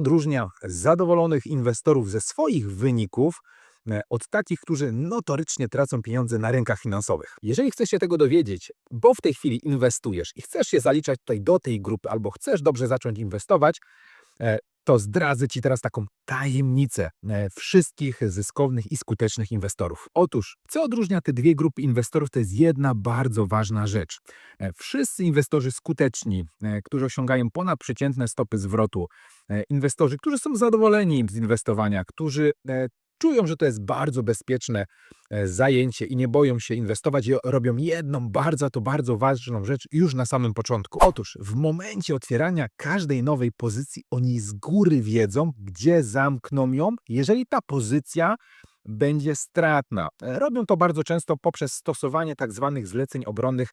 odróżnia zadowolonych inwestorów ze swoich wyników e, od takich, którzy notorycznie tracą pieniądze na rynkach finansowych. Jeżeli chcesz się tego dowiedzieć, bo w tej chwili inwestujesz i chcesz się zaliczać tutaj do tej grupy, albo chcesz dobrze zacząć inwestować, to zdradzę Ci teraz taką tajemnicę e, wszystkich zyskownych i skutecznych inwestorów. Otóż, co odróżnia te dwie grupy inwestorów, to jest jedna bardzo ważna rzecz. E, Wszyscy inwestorzy skuteczni, e, którzy osiągają ponadprzeciętne stopy zwrotu, e, inwestorzy, którzy są zadowoleni z inwestowania, którzy e, czują, że to jest bardzo bezpieczne e, zajęcie i nie boją się inwestować i robią jedną bardzo, to bardzo ważną rzecz już na samym początku. Otóż w momencie otwierania każdej nowej pozycji oni z góry wiedzą, gdzie zamkną ją, jeżeli ta pozycja będzie stratna. E, Robią to bardzo często poprzez stosowanie tak zwanych zleceń obronnych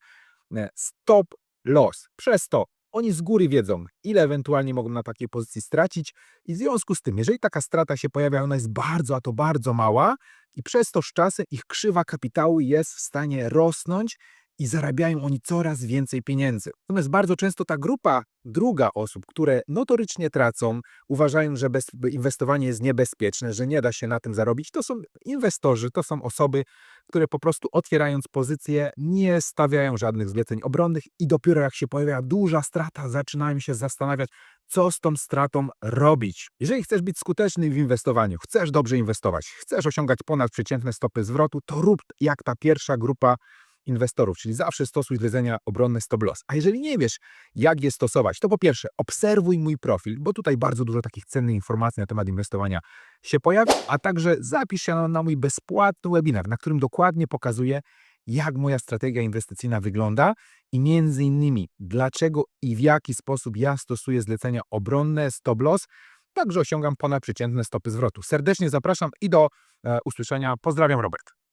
e, stop loss. Przez to oni z góry wiedzą, ile ewentualnie mogą na takiej pozycji stracić i w związku z tym, jeżeli taka strata się pojawia, ona jest bardzo, a to bardzo mała i przez to z czasem ich krzywa kapitału jest w stanie rosnąć i zarabiają oni coraz więcej pieniędzy. Natomiast bardzo często ta grupa druga osób, które notorycznie tracą, uważają, że bez, inwestowanie jest niebezpieczne, że nie da się na tym zarobić, to są inwestorzy, to są osoby, które po prostu otwierając pozycje nie stawiają żadnych zleceń obronnych i dopiero jak się pojawia duża strata, zaczynają się zastanawiać, co z tą stratą robić. Jeżeli chcesz być skuteczny w inwestowaniu, chcesz dobrze inwestować, chcesz osiągać ponadprzeciętne stopy zwrotu, to rób jak ta pierwsza grupa inwestorów, czyli zawsze stosuj zlecenia obronne stop loss. A jeżeli nie wiesz, jak je stosować, to po pierwsze obserwuj mój profil, bo tutaj bardzo dużo takich cennych informacji na temat inwestowania się pojawia, a także zapisz się na, na mój bezpłatny webinar, na którym dokładnie pokazuję, jak moja strategia inwestycyjna wygląda i między innymi dlaczego i w jaki sposób ja stosuję zlecenia obronne stop loss, także osiągam ponadprzeciętne stopy zwrotu. Serdecznie zapraszam i do e, usłyszenia. Pozdrawiam, Robert.